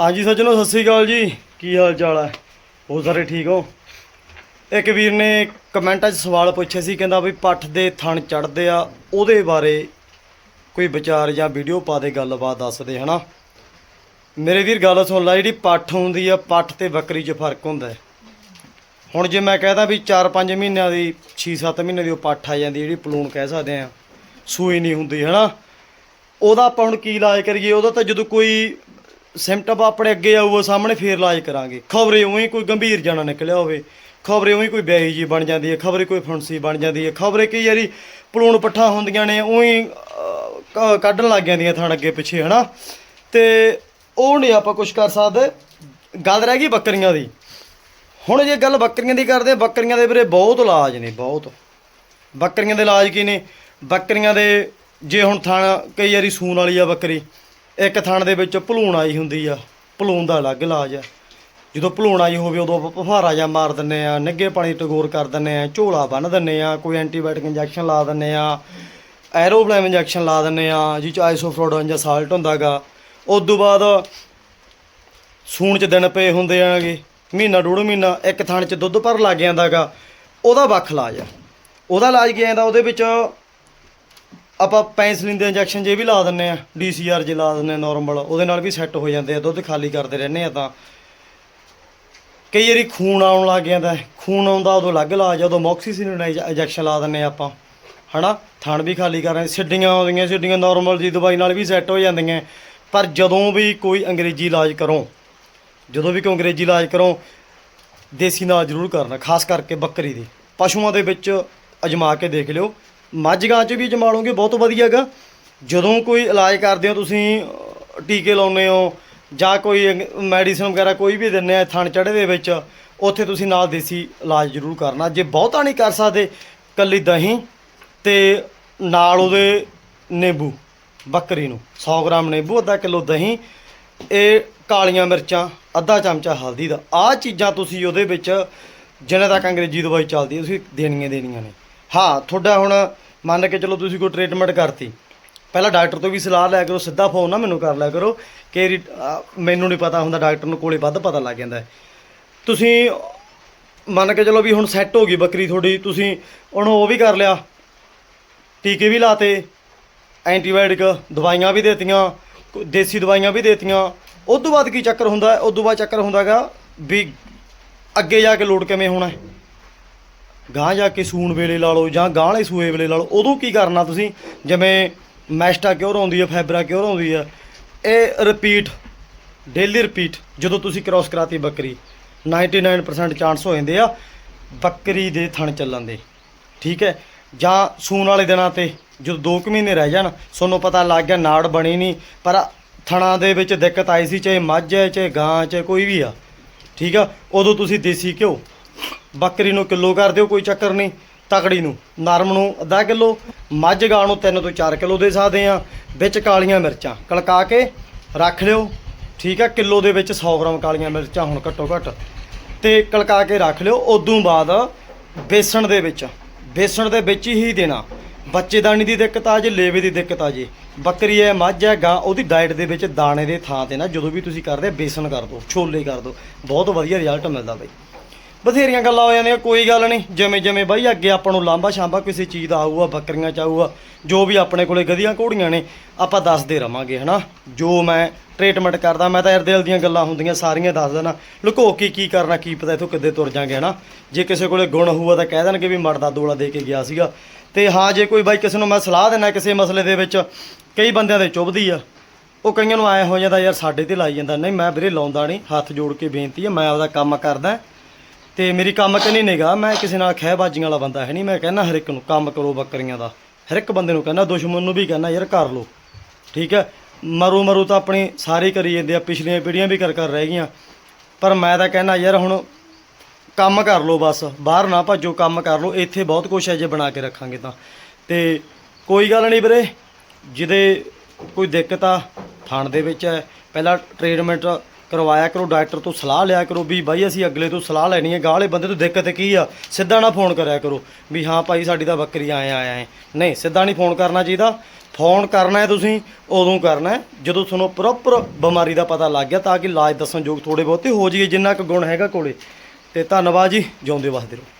ਹਾਂਜੀ ਸੱਜਣੋ, ਸਤਿ ਸ੍ਰੀ ਅਕਾਲ ਜੀ। ਕੀ ਹਾਲ ਚਾਲ ਹੈ ਉਹ ਸਾਰੇ ਠੀਕ ਹੋ? ਇੱਕ ਵੀਰ ਨੇ ਕਮੈਂਟਾਂ 'ਚ ਸਵਾਲ ਪੁੱਛੇ ਸੀ, ਕਹਿੰਦਾ ਵੀ ਪੱਠ ਦੇ ਥਣ ਚੜਦੇ ਆ, ਉਹਦੇ ਬਾਰੇ ਕੋਈ ਵਿਚਾਰ ਜਾਂ ਵੀਡੀਓ ਪਾ ਦੇ, ਗੱਲਬਾਤ ਦੱਸਦੇ ਹਨਾ? ਮੇਰੇ ਵੀਰ, ਗੱਲ ਸੁਣ ਲੈ, ਜਿਹੜੀ ਪੱਠ ਹੁੰਦੀ ਆ, ਪੱਠ ਤੇ ਬੱਕਰੀ 'ਚ ਫ਼ਰਕ ਹੁੰਦਾ ਹੈ। ਹੁਣ ਜੇ ਮੈਂ ਕਹਦਾ ਵੀ 4-5 ਮਹੀਨਿਆਂ ਦੀ 6-7 ਮਹੀਨੇ ਦੀ ਉਹ ਪੱਠ ਆ ਜਾਂਦੀ, ਜਿਹੜੀ ਪਲੂਣ ਕਹਿ ਸਕਦੇ ਆ, ਸੂਈ ਨਹੀਂ ਹੁੰਦੀ, ਹਨਾ? ਉਹਦਾ ਆਪਾਂ ਹੁਣ ਕੀ ਇਲਾਜ ਕਰੀਏ? ਉਹਦਾ ਤਾਂ ਜਦੋਂ ਕੋਈ ਸਿੰਪਟਮ ਆਪਣੇ ਅੱਗੇ ਆਊਗਾ, ਸਾਹਮਣੇ ਫੇਰ ਇਲਾਜ ਕਰਾਂਗੇ। ਖਬਰੇ ਉਹੀ ਕੋਈ ਗੰਭੀਰ ਜਾਣਾ ਨਿਕਲਿਆ ਹੋਵੇ, ਖਬਰੇ ਉਹੀ ਕੋਈ ਬਿਆਹੀ ਜੀ ਬਣ ਜਾਂਦੀ ਹੈ, ਖਬਰੇ ਕੋਈ ਫੁੰਸੀ ਬਣ ਜਾਂਦੀ ਹੈ, ਖਬਰੇ ਕਈ ਵਾਰੀ ਪਲੂਣ ਪੱਠਾ ਹੁੰਦੀਆਂ ਨੇ, ਉਹੀ ਕ- ਕੱਢਣ ਲੱਗ ਜਾਂਦੀਆਂ ਥਣ ਅੱਗੇ ਪਿੱਛੇ, ਹਨਾ? ਤੇ ਉਹ ਨਹੀਂ ਆਪਾਂ ਕੁਝ ਕਰ ਸਕਦੇ। ਗੱਲ ਰਹਿ ਗਈ ਬੱਕਰੀਆਂ ਦੀ। ਹੁਣ ਜੇ ਗੱਲ ਬੱਕਰੀਆਂ ਦੀ ਕਰਦੇ ਆ ਬੱਕਰੀਆਂ ਦੇ ਵੀਰੇ ਬਹੁਤ ਇਲਾਜ ਨੇ, ਬਹੁਤ। ਬੱਕਰੀਆਂ ਦੇ ਇਲਾਜ ਕੀ ਨੇ? ਬੱਕਰੀਆਂ ਦੇ, ਜੇ ਹੁਣ ਥਣ ਕਈ ਵਾਰੀ ਸੂਣ ਵਾਲੀ ਆ ਬੱਕਰੀ ਇੱਕ ਥਣ ਦੇ ਵਿੱਚ ਭਲੂਣ ਆਈ ਹੁੰਦੀ ਆ, ਭਲੂਣ ਦਾ ਅਲੱਗ ਇਲਾਜ ਆ। ਜਦੋਂ ਭਲੂਣ ਆਈ ਹੋਵੇ, ਉਦੋਂ ਆਪਾਂ ਫੁਹਾਰਾ ਜਾਂ ਮਾਰ ਦਿੰਨੇ ਆ ਨਿੱਗੇ ਪਾਣੀ ਟਗੋਰ ਕਰ ਦਿੰਨੇ ਆ, ਝੋਲਾ ਬੰਨ ਦਿੰਨੇ ਆ, ਕੋਈ ਐਂਟੀਬਾਇਓਟਿਕ ਇੰਜੈਕਸ਼ਨ ਲਾ ਦਿੰਨੇ ਆ, ਐਰੋਬਲੈਮ ਇੰਜੈਕਸ਼ਨ ਲਾ ਦਿੰਨੇ ਆ ਜਿਹ ਚ ਆਈਸੋਫਲੋਡਨ ਜਾਂ ਸਾਲਟ ਹੁੰਦਾਗਾ ਉਸ ਤੋਂ ਬਾਅਦ ਸੂਣ ਚ ਦਿਨ ਪਏ ਹੁੰਦੇ ਆਗੇ, ਮਹੀਨਾ ਡੂਢ ਮਹੀਨਾ, ਇੱਕ ਥਣ ਚ ਦੁੱਧ ਭਰ ਲੱਗ ਜਾਂਦਾਗਾ ਉਹਦਾ ਵੱਖ ਇਲਾਜ ਆ। ਉਹਦਾ ਇਲਾਜ ਕੀ ਜਾਂਦਾ, ਉਹਦੇ ਵਿੱਚ ਆਪਾਂ ਪੈਂਸਲਿਨ ਦੇ ਇੰਜੈਕਸ਼ਨ ਜੇ ਵੀ ਲਾ ਦਿੰਨੇ ਆ ਡੀਸੀਆਰ ਜੇ ਲਾ ਦਿੰਨੇ ਨਾਰਮਲ ਉਹਦੇ ਨਾਲ ਵੀ ਸੈੱਟ ਹੋ ਜਾਂਦੇ ਆ, ਦੁੱਧ ਖਾਲੀ ਕਰਦੇ ਰਹਿੰਦੇ ਆ ਤਾਂ। ਕਈ ਵਾਰੀ ਖੂਨ ਆਉਣ ਲੱਗ ਜਾਂਦਾ ਖੂਨ ਆਉਂਦਾ ਉਦੋਂ ਅਲੱਗ ਇਲਾਜ ਆ, ਉਦੋਂ ਮੌਕਸੀਸਿਨ ਇੰਜੈਕਸ਼ਨ ਲਾ ਦਿੰਨੇ ਆ ਆਪਾਂ। ਹਨਾ? ਥਣ ਵੀ ਖਾਲੀ ਕਰ ਰਹੇ, ਸਿੱਡੀਆਂ ਆਉਂਦੀਆਂ, ਸਿੱਡੀਆਂ ਨਾਰਮਲ ਜੀ ਦਵਾਈ ਨਾਲ ਵੀ ਸੈੱਟ ਹੋ ਜਾਂਦੀਆਂ। ਪਰ ਜਦੋਂ ਵੀ ਕੋਈ ਅੰਗਰੇਜ਼ੀ ਇਲਾਜ ਕਰੋ, ਜਦੋਂ ਵੀ ਕੋਈ ਅੰਗਰੇਜ਼ੀ ਇਲਾਜ ਕਰੋ, ਦੇਸੀ ਨਾਲ ਜ਼ਰੂਰ ਕਰਨਾ, ਖਾਸ ਕਰਕੇ ਬੱਕਰੀ ਦੀ। ਪਸ਼ੂਆਂ ਦੇ ਵਿੱਚ ਅਜਮਾ ਕੇ ਦੇਖ ਲਿਓ ਮੱਝ ਗਾਂ 'ਚ ਵੀ ਜਮਾ ਲਓਗੇ, ਬਹੁਤ ਵਧੀਆ ਹੈਗਾ ਜਦੋਂ ਕੋਈ ਇਲਾਜ ਕਰਦੇ ਹੋ ਤੁਸੀਂ, ਟੀਕੇ ਲਾਉਂਦੇ ਹੋ, ਜਾਂ ਕੋਈ ਮੈਡੀਸਨ ਵਗੈਰਾ ਕੋਈ ਵੀ ਦਿੰਦੇ ਆ, ਥਣ ਚੜੇ ਦੇ ਵਿੱਚ, ਉੱਥੇ ਤੁਸੀਂ ਨਾਲ ਦੇਸੀ ਇਲਾਜ ਜ਼ਰੂਰ ਕਰਨਾ। ਜੇ ਬਹੁਤਾ ਨਹੀਂ ਕਰ ਸਕਦੇ, ਕੱਲੀ ਦਹੀਂ ਤੇ ਨਾਲ ਉਹਦੇ ਨਿੰਬੂ, ਬੱਕਰੀ ਨੂੰ 100 ਗ੍ਰਾਮ ਨਿੰਬੂ, ਅੱਧਾ ਕਿਲੋ ਦਹੀਂ, ਇਹ ਕਾਲੀਆਂ ਮਿਰਚਾਂ, ਅੱਧਾ ਚਮਚਾ ਹਲਦੀ ਦਾ। ਆਹ ਚੀਜ਼ਾਂ ਤੁਸੀਂ ਉਹਦੇ ਵਿੱਚ, ਜਿੰਨੇ ਤੱਕ ਅੰਗਰੇਜ਼ੀ ਦਵਾਈ ਚੱਲਦੀ, ਤੁਸੀਂ ਦੇਣੀਆਂ ਦੇਣੀਆਂ ਨੇ। ਹਾਂ, ਤੁਹਾਡਾ ਹੁਣ ਮੰਨ ਕੇ ਚਲੋ ਤੁਸੀਂ ਕੋਈ ਟ੍ਰੀਟਮੈਂਟ ਕਰਤੀ। ਪਹਿਲਾਂ ਡਾਕਟਰ ਤੋਂ ਵੀ ਸਲਾਹ ਲਿਆ ਕਰੋ, ਸਿੱਧਾ ਫੋਨ ਨਾ ਮੈਨੂੰ ਕਰ ਲਿਆ ਕਰੋ ਕਿ ਰੀ- ਮੈਨੂੰ ਨਹੀਂ ਪਤਾ ਹੁੰਦਾ ਡਾਕਟਰ ਨੂੰ ਕੋਲੇ ਵੱਧ ਪਤਾ ਲੱਗ ਜਾਂਦਾ ਤੁਸੀਂ ਮੰਨ ਕੇ ਚਲੋ ਵੀ ਹੁਣ ਸੈੱਟ ਹੋ ਗਈ ਬੱਕਰੀ ਤੁਹਾਡੀ, ਤੁਸੀਂ ਉਹਨੂੰ ਉਹ ਵੀ ਕਰ ਲਿਆ। ਟੀਕੇ ਵੀ ਲਾਤੇ ਐਂਟੀਬਾਇਓਟਿਕ ਦਵਾਈਆਂ ਵੀ ਦੇਤੀਆਂ, ਕੋਈ ਦੇਸੀ ਦਵਾਈਆਂ ਵੀ ਦੇਤੀਆਂ। ਉਸ ਤੋਂ ਬਾਅਦ ਕੀ ਚੱਕਰ ਹੁੰਦਾ ਹੈ? ਉਸ ਤੋਂ ਬਾਅਦ ਚੱਕਰ ਹੁੰਦਾਗਾ ਵੀ ਅੱਗੇ ਜਾ ਕੇ ਲੋਡ ਕਿਵੇਂ ਹੋਣਾ ਹੈ? ਗਾਂ ਜਾ ਕੇ ਸੂਣ ਵੇਲੇ ਲਾ ਲਓ ਜਾਂ ਗਾਂ ਵਾਲੇ ਸੂਏ ਵੇਲੇ ਲਾ ਲਓ, ਉਦੋਂ ਕੀ ਕਰਨਾ ਤੁਸੀਂ? ਜਿਵੇਂ ਮੈਸਟਾ ਕਿਉਰ ਆਉਂਦੀ ਹੈ ਫੈਬਰਾ ਕਿਉਰ ਆਉਂਦੀ ਹੈ ਇਹ ਰਿਪੀਟ ਡੇਲੀ ਰਿਪੀਟ ਜਦੋਂ ਤੁਸੀਂ ਕ੍ਰਾਸ ਕਰਾਤੀ ਬੱਕਰੀ 99% ਚਾਂਸ ਹੋ ਜਾਂਦੇ ਆ ਬੱਕਰੀ ਦੇ ਥਣ ਚੱਲਣ ਦੇ, ਠੀਕ ਹੈ? ਜਾਂ ਸੂਣ ਵਾਲੇ ਦਿਨਾਂ ਤੇ ਜਦੋਂ 2 ਕੁ ਮਹੀਨੇ ਰਹਿ ਜਾਣ, ਤੁਹਾਨੂੰ ਪਤਾ ਲੱਗ ਗਿਆ ਨਾੜ ਬਣੀ ਨਹੀਂ, ਪਰ ਥਣਾ ਦੇ ਵਿੱਚ ਦਿੱਕਤ ਆਈ ਸੀ, ਚਾਹੇ ਮੱਝ ਹੈ, ਚਾਹੇ ਗਾਂ ਚਾਹੇ ਕੋਈ ਵੀ ਆ, ਠੀਕ ਆ? ਉਦੋਂ ਤੁਸੀਂ ਦੇਸੀ ਘਿਓ ਬੱਕਰੀ ਨੂੰ ਕਿਲੋ ਕਰ ਦਿਓ, ਕੋਈ ਚੱਕਰ ਨਹੀਂ। ਤਕੜੀ ਨੂੰ, ਨਰਮ ਨੂੰ ਅੱਧਾ ਕਿਲੋ, ਮੱਝ ਗਾਂ ਨੂੰ 3 ਤੋਂ 4 ਕਿਲੋ ਦੇ ਸਕਦੇ ਆ ਵਿੱਚ ਕਾਲੀਆਂ ਮਿਰਚਾਂ ਕਲਕਾ ਕੇ ਰੱਖ ਲਿਓ। ਠੀਕ ਆ, ਕਿਲੋ ਦੇ ਵਿੱਚ 100 ਗ੍ਰਾਮ ਕਾਲੀਆਂ ਮਿਰਚਾਂ ਹੁਣ ਘੱਟੋ ਘੱਟ। ਤੇ ਕਲਕਾ ਕੇ ਰੱਖ ਲਿਓ, ਉਦੋਂ ਬਾਅਦ ਬੇਸਣ ਦੇ ਵਿੱਚ, ਬੇਸਣ ਦੇ ਵਿੱਚ ਹੀ ਦੇਣਾ। ਬੱਚੇਦਾਨੀ ਦੀ ਦਿੱਕਤ ਆ ਜੇ, ਲੇਵੇ ਦੀ ਦਿੱਕਤ ਆ ਜੇ। ਬੱਕਰੀ ਹੈ, ਮੱਝ ਹੈ, ਗਾਂ, ਉਹਦੀ ਡਾਈਟ ਦੇ ਵਿੱਚ ਦਾਣੇ ਦੇ ਥਾਂ ਤੇ ਨਾ, ਜਦੋਂ ਵੀ ਤੁਸੀਂ ਕਰਦੇ ਬੇਸਣ ਕਰ ਦਿਓ, ਛੋਲੇ ਕਰ ਦਿਓ। ਬਹੁਤ ਵਧੀਆ ਰਿਜ਼ਲਟ ਮਿਲਦਾ ਬਈ। ਬਥੇਰੀਆਂ ਗੱਲਾਂ ਹੋ ਜਾਂਦੀਆਂ, ਕੋਈ ਗੱਲ ਨਹੀਂ। ਜਿਵੇਂ ਜਿਵੇਂ ਬਾਈ ਅੱਗੇ ਆਪਾਂ ਨੂੰ ਲਾਂਬਾ ਸ਼ਾਂਬਾ ਕਿਸੇ ਚੀਜ਼ ਦਾ ਆਊਗਾ, ਬੱਕਰੀਆਂ ਚ ਆਊਗਾ, ਜੋ ਵੀ ਆਪਣੇ ਕੋਲੇ ਗਧੀਆਂ ਘੋੜੀਆਂ ਨੇ, ਆਪਾਂ ਦੱਸਦੇ ਰਵਾਂਗੇ, ਹਨਾ? ਜੋ ਮੈਂ ਟ੍ਰੀਟਮੈਂਟ ਕਰਦਾ, ਮੈਂ ਤਾਂ ਯਾਰ ਦਿਲ ਦੀਆਂ ਗੱਲਾਂ ਹੁੰਦੀਆਂ, ਸਾਰੀਆਂ ਦੱਸ ਦੇਣਾ ਲੁਕੋ, ਕੇ ਕੀ ਕਰਨਾ, ਕੀ ਪਤਾ ਇਥੋਂ ਕਿੱਦੇ ਤੁਰ ਜਾਾਂਗੇ, ਹਨਾ? ਜੇ ਕਿਸੇ ਕੋਲੇ ਗੁਣ ਹੋਊਗਾ ਤਾਂ ਕਹਿ ਦੇਣਗੇ ਵੀ ਮਰਦਾ ਦੋਲਾ ਦੇ ਕੇ ਗਿਆ ਸੀਗਾ। ਤੇ ਹਾਂ, ਜੇ ਕੋਈ ਬਾਈ ਕਿਸੇ ਨੂੰ ਮੈਂ ਸਲਾਹ ਦੇਣਾ ਕਿਸੇ ਮਸਲੇ ਦੇ ਵਿੱਚ, ਕਈ ਬੰਦਿਆਂ ਦੇ ਚੁੱਭਦੀ ਆ। ਉਹ ਕਈਆਂ ਨੂੰ ਐ ਹੋ ਜਾਂਦਾ, ਯਾਰ ਸਾਡੇ ਤੇ ਲਾਈ ਜਾਂਦਾ। ਨਹੀਂ, ਮੈਂ ਵੀਰੇ ਲਾਉਂਦਾ ਨਹੀਂ। ਹੱਥ ਜੋੜ ਕੇ ਬੇਨਤੀ ਹੈ ਮੈਂ ਆਪਦਾ ਕੰਮ ਕਰਦਾ। ਤੇ ਮੇਰੀ ਕੰਮ ਕਰਨੀ ਨਿਗਾ ਮੈਂ ਕਿਸੇ ਨਾਲ ਖਹਿਬਾਜ਼ੀਆਂ ਵਾਲਾ ਬੰਦਾ ਹੈ ਨਹੀਂ, ਮੈਂ ਕਹਿੰਦਾ ਹਰ ਇੱਕ ਨੂੰ ਕੰਮ ਕਰੋ ਬੱਕਰੀਆਂ ਦਾ। ਹਰ ਇੱਕ ਬੰਦੇ ਨੂੰ ਕਹਿੰਦਾ, ਦੁਸ਼ਮਣ ਨੂੰ ਵੀ ਕਹਿੰਦਾ, ਯਾਰ ਕਰ ਲੋ ਠੀਕ ਹੈ? ਮਰੂ ਮਰੂ ਤਾਂ ਆਪਣੀ ਸਾਰੇ ਕਰੀ ਜਾਂਦੇ ਆ, ਪਿਛਲੀਆਂ ਪੀੜ੍ਹੀਆਂ ਵੀ ਕਰ ਕਰ ਰਹਿ ਗਈਆਂ। ਪਰ ਮੈਂ ਤਾਂ ਕਹਿੰਦਾ, ਯਾਰ ਹੁਣ ਕੰਮ ਕਰ ਲੋ ਬਸ, ਬਾਹਰ ਨਾ ਭੱਜੋ, ਕੰਮ ਕਰ ਲੋ ਇੱਥੇ ਬਹੁਤ ਕੁਝ ਹੈ ਜੇ ਬਣਾ ਕੇ ਰੱਖਾਂਗੇ ਤਾਂ। ਤੇ ਕੋਈ ਗੱਲ ਨਹੀਂ ਵੀਰੇ, ਜਿਹਦੇ ਕੋਈ ਦਿੱਕਤ ਆ, ਥਾਣ ਦੇ ਵਿੱਚ ਹੈ। ਪਹਿਲਾਂ ਟ੍ਰੀਟਮੈਂਟ ਕਰਵਾਇਆ ਕਰੋ, ਡਾਕਟਰ ਤੋਂ ਸਲਾਹ ਲਿਆ ਕਰੋ ਵੀ ਬਾਈ ਅਸੀਂ ਅਗਲੇ ਤੋਂ ਸਲਾਹ ਲੈਣੀ ਹੈ, ਗਾਹ ਬੰਦੇ ਤੋਂ ਦਿੱਕਤ ਕੀ ਆ? ਸਿੱਧਾ ਨਾ ਫੋਨ ਕਰਿਆ ਕਰੋ ਵੀ ਹਾਂ ਭਾਈ ਸਾਡੀ ਤਾਂ ਬੱਕਰੀ ਆਏ ਆਇਆ ਹੈ ਨਹੀਂ, ਸਿੱਧਾ ਨਹੀਂ ਫੋਨ ਕਰਨਾ ਚਾਹੀਦਾ। ਫੋਨ ਕਰਨਾ ਹੈ ਤੁਸੀਂ, ਉਦੋਂ ਕਰਨਾ ਹੈ। ਜਦੋਂ ਤੁਹਾਨੂੰ ਪ੍ਰੋਪਰ ਬਿਮਾਰੀ ਦਾ ਪਤਾ ਲੱਗ ਗਿਆ ਤਾਂ ਕਿ ਇਲਾਜ ਦੱਸਣ ਯੋਗ ਥੋੜੇ ਬਹੁਤੇ ਹੋ ਜਾਈਏ, ਜਿੰਨਾ ਕੁ ਗੁਣ ਹੈਗਾ ਕੋਲੇ। ਤੇ ਧੰਨਵਾਦ ਜੀ, ਜਿਉਂਦੇ ਵਸਦੇ ਰਹੋ।